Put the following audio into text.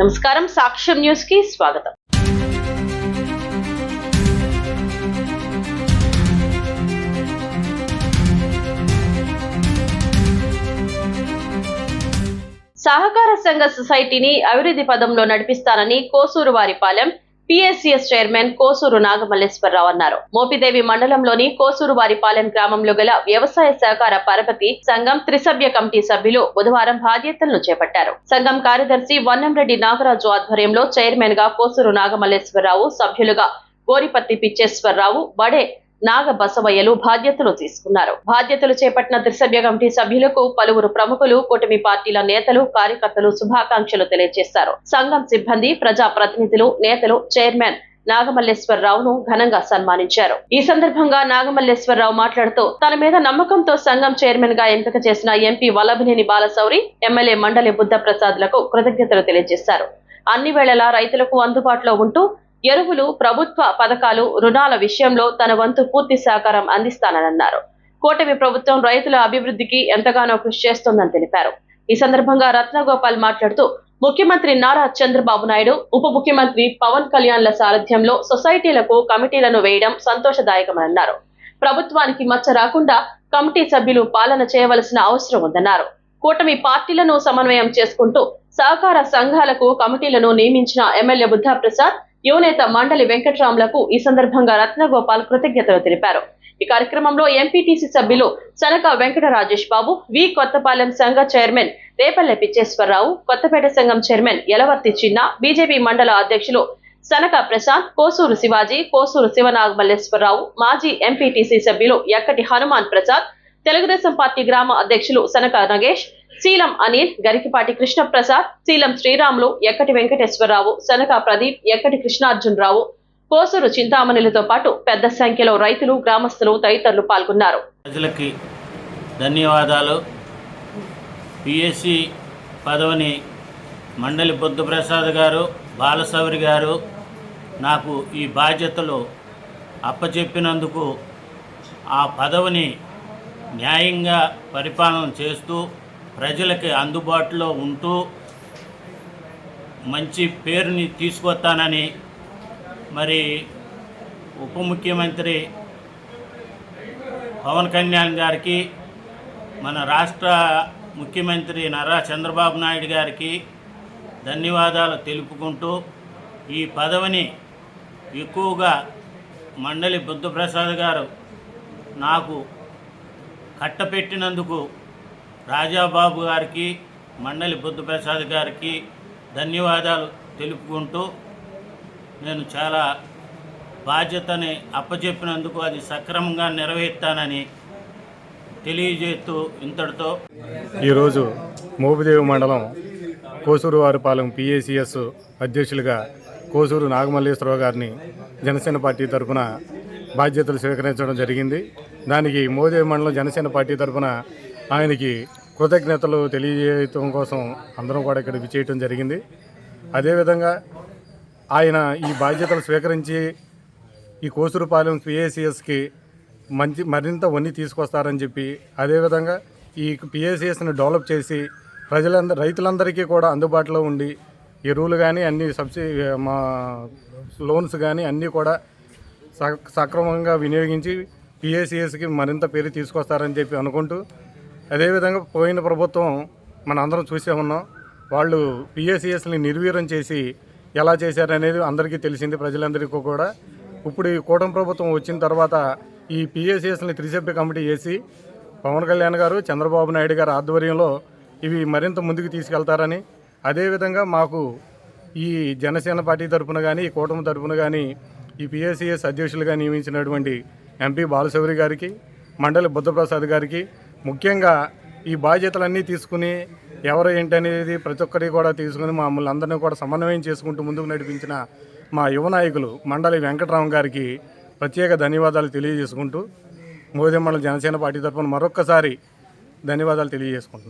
నమస్కారం సాక్ష్యం న్యూస్కి స్వాగతం. సహకార సంఘ సొసైటీని అభివృద్ధి పదంలో నడిపిస్తానని కోసూరు వారిపాలెం పిఎస్సిఎస్ చైర్మన్ కోసూరు నాగమల్లేశ్వరరావు అన్నారు. మోపిదేవి మండలంలోని కోసూరు వారిపాలెం గ్రామంలో గల వ్యవసాయ సహకార పరపతి సంఘం త్రిసభ్య కమిటీ సభ్యులు బుధవారం బాధ్యతలను చేపట్టారు. సంఘం కార్యదర్శి వన్నంరెడ్డి నాగరాజు ఆధ్వర్యంలో చైర్మన్గా కోసూరు నాగమల్లేశ్వరరావు సభ్యులుగా గోరిపత్తి పిచ్చేశ్వరరావు బడే నాగ బసవయ్యలు బాధ్యతలు తీసుకున్నారు. బాధ్యతలు చేపట్టిన త్రిసభ్య కమిటీ సభ్యులకు పలువురు ప్రముఖులు కూటమి పార్టీల నేతలు కార్యకర్తలు శుభాకాంక్షలు తెలియజేశారు. సంఘం సిబ్బంది ప్రజా ప్రతినిధులు నేతలు చైర్మన్ నాగమల్లేశ్వరరావును ఘనంగా సన్మానించారు. ఈ సందర్భంగా నాగమల్లేశ్వరరావు మాట్లాడుతూ తన మీద నమ్మకంతో సంఘం చైర్మన్గా ఎంపిక చేసిన ఎంపీ వల్లభనేని బాలశౌరి ఎమ్మెల్యే మండలి బుద్ధప్రసాద్లకు కృతజ్ఞతలు తెలియజేశారు. అన్ని వేళలా రైతులకు అందుబాటులో ఉంటూ ఎరువులు ప్రభుత్వ పథకాలు రుణాల విషయంలో తన వంతు పూర్తి సహకారం అందిస్తానన్నారు. కూటమి ప్రభుత్వం రైతుల అభివృద్ధికి ఎంతగానో కృషి చేస్తోందని తెలిపారు. ఈ సందర్భంగా రత్నగోపాల్ మాట్లాడుతూ ముఖ్యమంత్రి నారా చంద్రబాబు నాయుడు ఉప ముఖ్యమంత్రి పవన్ కళ్యాణ్ల సారథ్యంలో సొసైటీలకు కమిటీలను వేయడం సంతోషదాయకమన్నారు. ప్రభుత్వానికి మచ్చ రాకుండా కమిటీ సభ్యులు పాలన చేయవలసిన అవసరం ఉందన్నారు. కూటమి పార్టీలను సమన్వయం చేసుకుంటూ సహకార సంఘాలకు కమిటీలను నియమించిన ఎమ్మెల్యే బుద్ధా ప్రసాద్ యువనేత మండలి వెంకట్రాములకు ఈ సందర్భంగా రత్నగోపాల్ కృతజ్ఞతలు తెలిపారు. ఈ కార్యక్రమంలో ఎంపీటీసీ సభ్యులు సనక వెంకట రాజేష్ బాబు వి కొత్తపాలెం సంఘ చైర్మన్ రేపల్లె పిచ్చేశ్వరరావు కొత్తపేట సంఘం చైర్మన్ యలవర్తి చిన్న బీజేపీ మండల అధ్యక్షులు సనక ప్రశాంత్ కోసూరు శివాజీ కోసూరు శివనాగమల్లేశ్వరరావు మాజీ ఎంపీటీసీ సభ్యులు ఎక్కటి హనుమాన్ ప్రసాద్ తెలుగుదేశం పార్టీ గ్రామ అధ్యక్షులు సనక నగేష్ శీలం అనిల్ గరికిపాటి కృష్ణప్రసాద్ శీలం శ్రీరాములు ఎక్కటి వెంకటేశ్వరరావు శనక ప్రదీప్ ఎక్కటి కృష్ణార్జునరావు. కోసూరు చింతామణులతో పాటు పెద్ద సంఖ్యలో రైతులు గ్రామస్తులు తదితరులు పాల్గొన్నారు. ప్రజలకి ధన్యవాదాలు. పిఎస్సి పదవిని మండలి బుద్ధప్రసాద్ గారు బాలసౌరి గారు నాకు ఈ బాధ్యతలు అప్పచెప్పినందుకు ఆ పదవిని న్యాయంగా పరిపాలన చేస్తూ ప్రజలకి అందుబాటులో ఉంటూ మంచి పేరుని తీసుకొస్తానని మరి ఉప ముఖ్యమంత్రి పవన్ కళ్యాణ్ గారికి మన రాష్ట్ర ముఖ్యమంత్రి నారా చంద్రబాబు నాయుడు గారికి ధన్యవాదాలు తెలుపుకుంటూ ఈ పదవిని ఎక్కువగా మండలి బుద్ధప్రసాద్ గారు నాకు కట్టపెట్టినందుకు రాజాబాబు గారికి మండలి బుద్ధప్రసాద్ గారికి ధన్యవాదాలు తెలుపుకుంటూ నేను చాలా బాధ్యతని అప్పచెప్పినందుకు అది సక్రమంగా నెరవేర్తానని తెలియజేస్తూ ఇంతటితో. ఈరోజు మోపిదేవి మండలం కోసూరు వారిపాలెం పిఏసిఎస్ అధ్యక్షులుగా కోసూరు నాగమల్లేశ్వరరావు గారిని జనసేన పార్టీ తరఫున బాధ్యతలు స్వీకరించడం జరిగింది. దానికి మోదేవి మండలం జనసేన పార్టీ తరఫున ఆయనకి కృతజ్ఞతలు తెలియజేయటం కోసం అందరం కూడా ఇక్కడ విచేయటం జరిగింది. అదేవిధంగా ఆయన ఈ బాధ్యతలు స్వీకరించి ఈ కోసూరుపాలెం పిఏసిఎస్కి మంచి మరింత వన్ని తీసుకొస్తారని చెప్పి అదేవిధంగా ఈ పిఏసిఎస్ని డెవలప్ చేసి ప్రజలందరూ రైతులందరికీ కూడా అందుబాటులో ఉండి ఎరువులు కానీ అన్ని సబ్సిడీ మా లోన్స్ కానీ అన్నీ కూడా సక్రమంగా వినియోగించి పిఏసిఎస్కి మరింత పేరు తీసుకొస్తారని చెప్పి అనుకుంటూ అదేవిధంగా పోయిన ప్రభుత్వం మన అందరం చూసే ఉన్నాం. వాళ్ళు పిఎస్సిఎస్ని నిర్వీర్యం చేసి ఎలా చేశారనేది అందరికీ తెలిసింది ప్రజలందరికీ కూడా. ఇప్పుడు ఈ కూటమి ప్రభుత్వం వచ్చిన తర్వాత ఈ పిఎస్సిఎస్ని త్రిసభ్య కమిటీ చేసి పవన్ కళ్యాణ్ గారు చంద్రబాబు నాయుడు గారి ఆధ్వర్యంలో ఇవి మరింత ముందుకు తీసుకెళ్తారని. అదేవిధంగా మాకు ఈ జనసేన పార్టీ తరఫున కానీ ఈ కూటమి తరఫున కానీ ఈ పిఎస్సిఎస్ అధ్యక్షులుగా నియమించినటువంటి ఎంపీ బాలశౌరి గారికి మండలి బుద్ధప్రసాద్ గారికి ముఖ్యంగా ఈ బాధ్యతలన్నీ తీసుకుని ఎవరు ఏంటి అనేది ప్రతి ఒక్కరికి కూడా తీసుకుని మమ్మల్ని అందరినీ కూడా సమన్వయం చేసుకుంటూ ముందుకు నడిపించిన మా యువ నాయకులు మండలి వెంకటరామ గారికి ప్రత్యేక ధన్యవాదాలు తెలియజేసుకుంటూ మోదీ మండలి జనసేన పార్టీ తరఫున మరొక్కసారి ధన్యవాదాలు తెలియజేసుకుంటున్నాం.